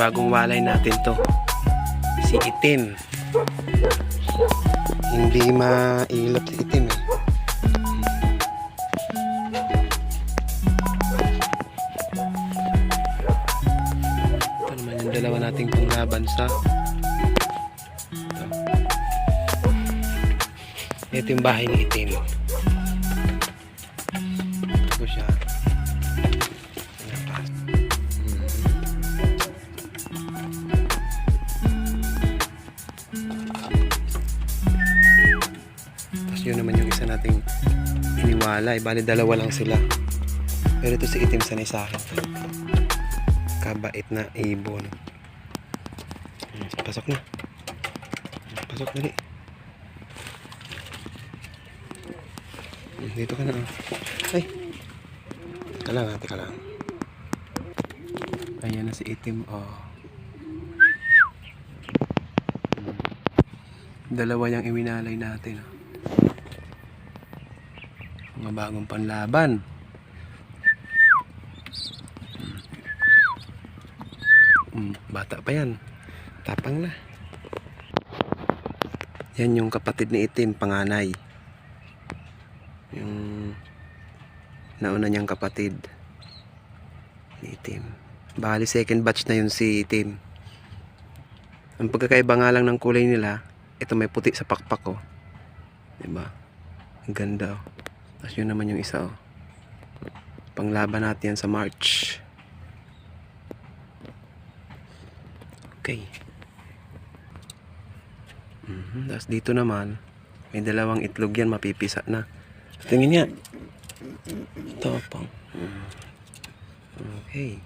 bagong walay natin to. Si itim. Hindi mailap si itim eh. Ito naman yung dalawa nating panglaban sa ito. ito yung bahay ni itim. Yun naman yung isa nating iniwala. Eh, bali dalawa lang sila. Pero ito si itim sanay sa akin. Kabait na ibon. Pasok na. Pasok dali. Dito ka na. ah. Ay. Teka lang, ah, teka lang. Ayan na si itim. Oh. Dalawa yung iwinalay natin. oh. Mga bagong panlaban. Mm, bata pa yan. Tapang na. Yan yung kapatid ni Itim, panganay. Yung nauna niyang kapatid ni Itim. Bali second batch na yun si Itim. Ang pagkakaiba nga lang ng kulay nila, ito may puti sa pakpak oh. 'Di ba? Ang ganda oh. Tapos yun naman yung isa oh. Panglaban natin yan sa March. Okay. Mhm, Tapos dito naman, may dalawang itlog yan, mapipisa na. Tingin niya. Ito pang. Okay.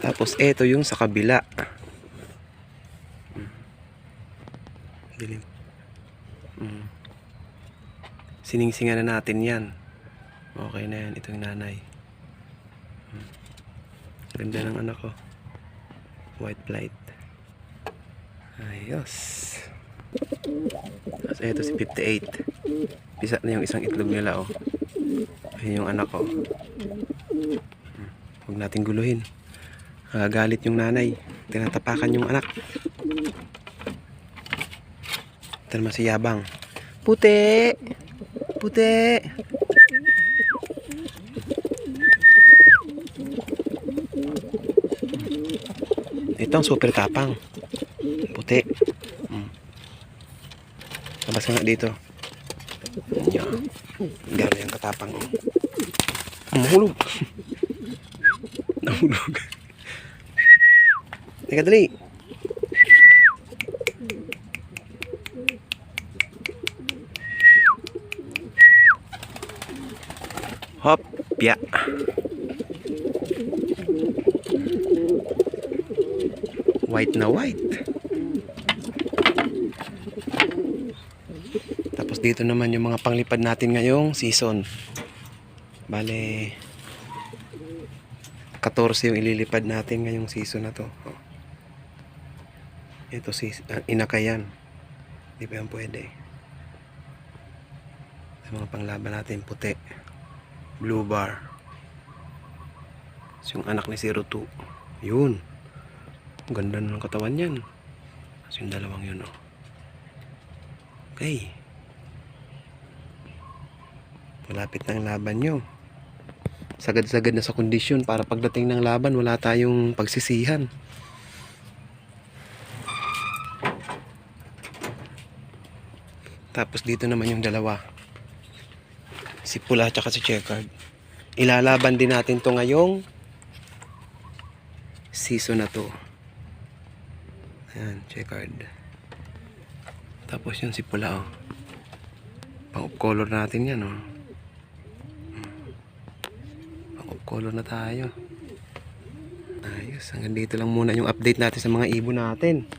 Tapos eto yung sa kabila. Mhm. Dilim. Mhm. Siningsingan na natin yan. Okay na yan. Ito yung nanay. Mhm. Ganda ng anak ko. White light. Ayos. Tapos eto si 58. Pisa na yung isang itlog nila oh. Ayun yung anak ko. Hmm. Huwag natin guluhin. Galit yung nanay. Tinatapakan yung anak. Ito naman si Yabang. Puti! Puti! Ito ang super tapang. Puti. Mm. Labas nga dito. Yan. Gano'n yung katapang. Mahulog. Nahulog. Teka, dali. Hop, ya. White na white. Tapos dito naman yung mga panglipad natin ngayong season. Bale, 14 yung ililipad natin ngayong season na to. Ito si uh, inakayan. Di ba yan pwede? Sa mga panglaban natin, puti. Blue bar. Tapos yung anak ni 02. Yun. Ang ganda ng katawan yan. Tapos yung dalawang yun, oh. Okay. Malapit ang laban nyo. Sagad-sagad na sa kondisyon para pagdating ng laban, wala tayong pagsisihan. Tapos dito naman yung dalawa. Si Pula at si Checkered. Ilalaban din natin to ngayong season na to. Ayan, Checkered. Tapos yun si Pula oh. Pang off color natin yan oh. Pang off color na tayo. Ayos, hanggang dito lang muna yung update natin sa mga ibon natin.